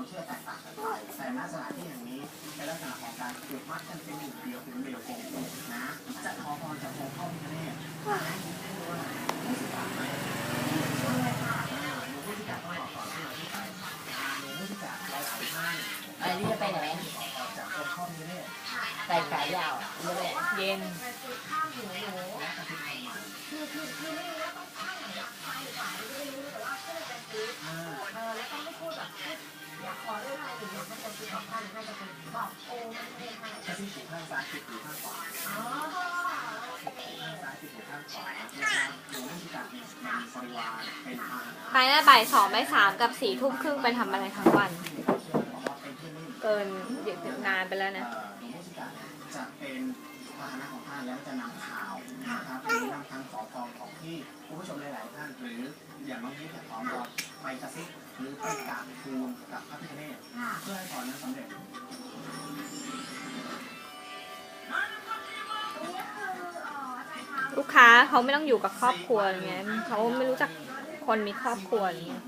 ความเชื่อแตกต่างกันไปแต่ณสถานที่แห่งนี้เป็นลักษณะของการผูกมัดกันเป็นหนึ่งเดียวเป็นเดียวกลมนะจะขอพรจากองค์พ่อพิฆเนศผู้สื่อข่าวไหมใช่ค่ะหนูผู้สื่อข่าวต้องบอกก่อนที่เราที่ไปที่จะไปไหนจากองค์พ่อพิฆเนศใส่ขายาวไม่ได้เย็นมันคือข้าวหูหนู รื่องอะไรหรืออกให้จะซื้อของท่านจะเป็นบอกโอ้มันไม่ได้ให้กระพริบหูข้างซ้ายปิดหูข้างขวาอ๋อข้างซ้ายปิดหูข้างขวานะครับดูเรื่อข่าวเนี่ยมีปริวารเป็นทางไปแล้วบ่ายสองบ่ายสามกับสี่ทุ่มครึ่งไปทำอะไรทั้งวัน เกว่าเป็นที่นิ่งเกินนานไปแล้วนะเอ่อหลวงพ่อชิกาเนี่ยจะเป็นพาหนะของท่านแล้วจะนำข่าว ผู้ชมหลายๆท่านหรืออย่างน้องยิ้มเนี่ยพร้อเราไปกระซิบหรือไปกราบทูลกับพระพิฆเนศค่เพื่อให้พรนั้นสำเร็จลูกค้าเขาไม่ต้องอยู่กับครอบครัวไงเขาไม่รู้จักคนมีครอบครัวอย่างเงี้ย